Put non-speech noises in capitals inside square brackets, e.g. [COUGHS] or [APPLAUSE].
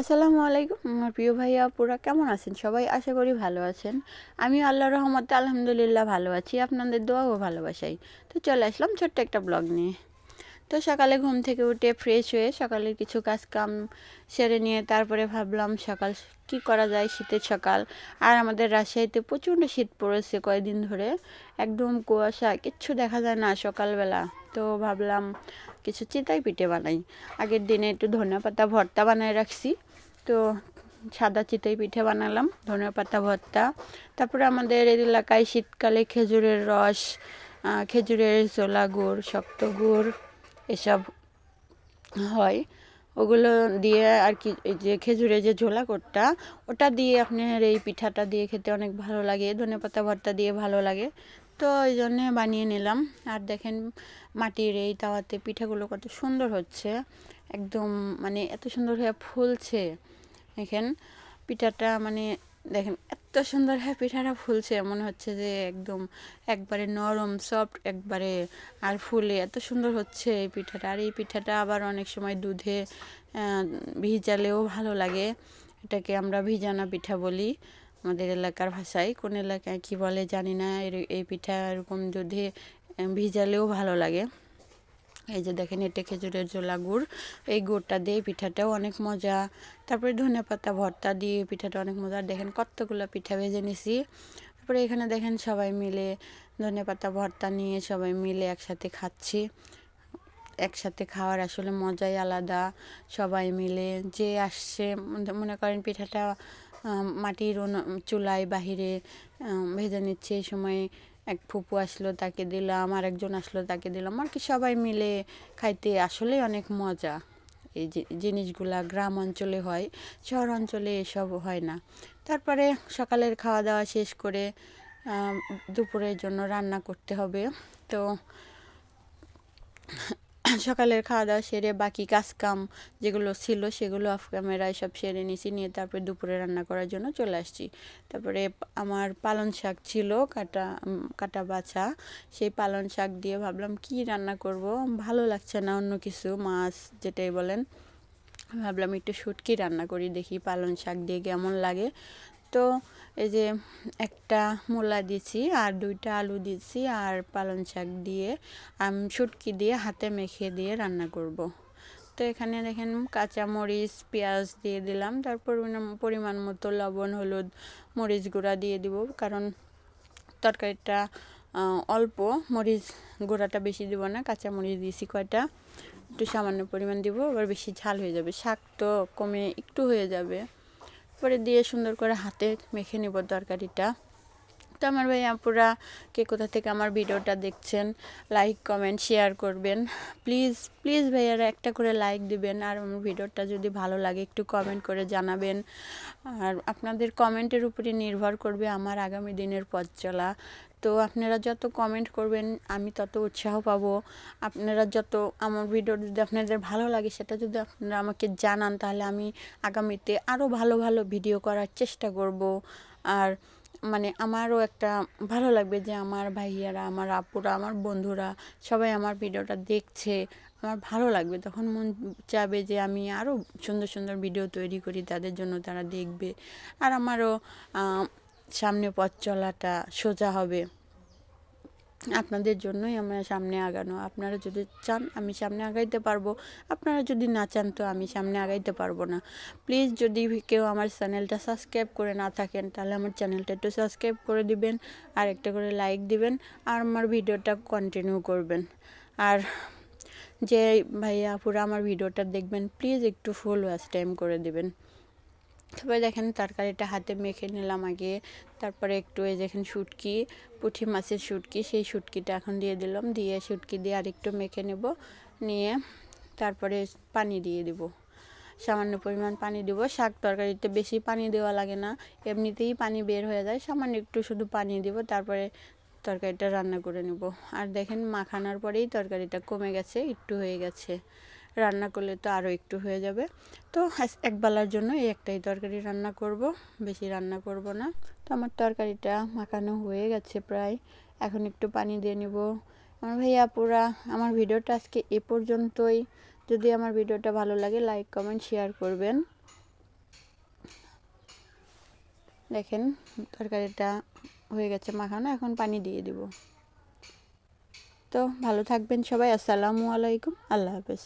আসসালামু আলাইকুম আমার প্রিয় ভাইয়া, আপুরা, কেমন আছেন? সবাই আশা করি ভালো আছেন। আমি আল্লাহ রহমতে আলহামদুলিল্লাহ ভালো আছি। আপনাদের দোয়াও ভালোবাসাই। তো চলে আসলাম ছোট্ট একটা ব্লগ নিয়ে। তো সকালে ঘুম থেকে উঠে ফ্রেশ হয়ে সকালের কিছু কাজ কাম সেরে নিয়ে তারপরে ভাবলাম সকাল কি করা যায় শীতের সকাল। আর আমাদের রাজশাহীতে প্রচণ্ড শীত পড়েছে কয়েকদিন ধরে। একদম কুয়াশা, কিচ্ছু দেখা যায় না সকালবেলা। তো ভাবলাম কিছু চিতাই পিঠে বানাই। আগের দিনে একটু ধনে পাতা ভর্তা বানায় রাখছি। তো সাদা চিতই পিঠে বানালাম ধনে পাতা, ভর্তা। তারপরে আমাদের এলাকায় শীতকালে খেজুরের রস খেজুরের জোলা গুড়, শক্ত গুড় এসব হয়। ওগুলো দিয়ে আর কি যে খেজুরের যে ঝোলা কোটটা, ওটা দিয়ে আপনার এই পিঠাটা দিয়ে খেতে অনেক ভালো লাগে। ধনে পাতা ভর্তা দিয়ে ভালো লাগে। তো ওই জন্যে বানিয়ে নিলাম। আর দেখেন মাটির এই তাওয়াতে পিঠাগুলো কত সুন্দর হচ্ছে। একদম মানে এত সুন্দর হয়ে ফুলছে। দেখেন পিঠাটা মানে দেখেন এত সুন্দর হ্যাঁ পিঠাটা ফুলছে। মনে হচ্ছে যে একদম একবারে নরম সফট একবারে আর ফুলে এত সুন্দর হচ্ছে এই পিঠাটা। আর এই পিঠাটা আবার অনেক সময় দুধে ভিজালেও ভালো লাগে। এটাকে আমরা ভিজানা পিঠা বলি আমাদের এলাকার ভাষায়। কোন এলাকায় কি বলে জানি না। এই পিঠা এরকম দুধে ভিজালেও ভালো লাগে। এই যে দেখেন, এটা খেজুরের জোলা গুড়। এই গুড়টা দিয়ে পিঠাটাও অনেক মজা। তারপরে ধনে পাতা, ভর্তা দিয়ে পিঠাটা অনেক মজা। দেখেন, কতগুলো পিঠা ভেজে নিছি। তারপরে এখানে দেখেন, সবাই মিলে ধনে পাতা, ভর্তা নিয়ে সবাই মিলে একসাথে খাচ্ছি। একসাথে খাওয়ার আসলে মজাই আলাদা। সবাই মিলে যে আসছে, মনে করেন পিঠাটা মাটির চুলায় বাহিরে ভেজে নিচ্ছে, এই সময় এক ফুপু আসলো, তাকে দিলাম আর একজন আসলো, তাকে দিলাম আর কি সবাই মিলে খাইতে আসলে অনেক মজা। এই জিনিসগুলা গ্রাম অঞ্চলে হয়, শহর অঞ্চলে এসব হয় না। তারপরে সকালের খাওয়া দাওয়া শেষ করে দুপুরের জন্য রান্না করতে হবে। তো [COUGHS] সকালের খাওয়া দাওয়া সেরে বাকি কাজ কাম যেগুলো ছিল সেগুলো অফ সব সেরে নিয়েছি নিয়ে তারপরে দুপুরে রান্না করার জন্য চলে আসছি। তারপরে আমার পালন শাক ছিল, কাটা কাটা বাছা। সেই পালন শাক দিয়ে ভাবলাম, কি রান্না করব? ভালো লাগছে না, অন্য কিছু, মাছ যেটাই বলেন। ভাবলাম একটু শুটকি রান্না করি, দেখি পালন শাক দিয়ে কেমন লাগে। তো এই যে একটা মূলা দিয়েছি আর দুইটা আলু দিয়েছি আর পালং শাক দিয়ে, আমি, শুটকি দিয়ে হাতে মেখে দিয়ে রান্না করব। তো এখানে দেখেন কাঁচা মরিচ, পেঁয়াজ দিয়ে দিলাম। তারপর পরিমাণ মতো লবণ, হলুদ মরিচ গুঁড়া দিয়ে দিব। কারণ তরকারিটা অল্প, মরিচ গুঁড়াটা বেশি দিব না। কাঁচা মরিচ দিয়েছি কয়টা, একটু সামান্য পরিমাণ দিব, আবার বেশি ঝাল হয়ে যাবে। শাক তো কমে একটু হয়ে যাবে। পরে দিয়ে সুন্দর করে হাতে মেখে নেব তরকারিটা। তো আমার ভাই আপুরা কে কোথা থেকে আমার ভিডিওটা দেখছেন লাইক কমেন্ট শেয়ার করবেন। প্লিজ প্লিজ ভাইয়ারা একটা করে লাইক দিবেন আর আমার ভিডিওটা যদি ভালো লাগে একটু কমেন্ট করে জানাবেন। আর আপনাদের কমেন্টের উপরে নির্ভর করবে আমার আগামী দিনের পথ চলা। তো আপনারা যত কমেন্ট করবেন, আমি তত উৎসাহ পাবো। আপনারা যত আমার ভিডিও যদি আপনাদের ভালো লাগে, সেটা যদি আপনারা আমাকে জানান, তাহলে আমি আগামীতে আরও ভালো ভালো ভিডিও করার চেষ্টা করব। আর মানে আমারও একটা ভালো লাগবে যে আমার ভাইয়ারা, আমার আপুরা, আমার বন্ধুরা সবাই আমার ভিডিওটা দেখছে। আমার ভালো লাগবে। তখন মন চাবে যে আমি আরও সুন্দর সুন্দর ভিডিও তৈরি করি, তাদের জন্য তারা দেখবে। আর আমারও সামনে পথ চলাটা সোজা হবে। আপনাদের জন্যই আমরা সামনে আগানো। আপনারা যদি চান আমি সামনে আগাইতে পারব, আপনারা যদি না চান তো আমি সামনে আগাইতে পারব না। প্লিজ যদি কেউ আমার চ্যানেলটা সাবস্ক্রাইব করে না থাকেন, তাহলে আমার চ্যানেলটা একটু সাবস্ক্রাইব করে দিবেন, আর একটা করে লাইক দিবেন, আর আমার ভিডিওটা কন্টিনিউ করবেন। আর যে ভাইয়া আপুরা আমার ভিডিওটা দেখবেন প্লিজ একটু ফুল ওয়াচ টাইম করে দিবেন। তারপরে দেখেন তরকারিটা হাতে মেখে নিলাম আগে। তারপরে একটু এই দেখেন শুটকি, পুঁঠি মাছের শুটকি, সেই শুটকিটা এখন দিয়ে দিলাম। দিয়ে শুটকি দিয়ে আরেকটু মেখে নেব। নিয়ে তারপরে পানি দিয়ে দিব। সামান্য পরিমাণ পানি দেবো। শাক তরকারিতে বেশি পানি দেওয়া লাগে না। এমনিতেই পানি বের হয়ে যায়। সামান্য একটু শুধু পানি দিব, তারপরে তরকারিটা রান্না করে নেব। আর দেখেন মাখানোর পরেই তরকারিটা কমে গেছে, একটু হয়ে গেছে। রান্না করলে তো আরও একটু হয়ে যাবে। তো এক বেলার জন্য এই একটাই তরকারি রান্না করব, বেশি রান্না করব না। তো আমার তরকারিটা মাখানো হয়ে গেছে প্রায়। এখন একটু পানি দিয়ে নিব। আমার ভাইয়া পুরা আমার ভিডিওটা আজকে এ পর্যন্তই। যদি আমার ভিডিওটা ভালো লাগে, লাইক, কমেন্ট, শেয়ার করবেন। দেখেন, তরকারিটা হয়ে গেছে মাখানো, এখন পানি দিয়ে দিব। তো ভালো থাকবেন সবাই। আসসালামু আলাইকুম। আল্লাহ হাফেজ।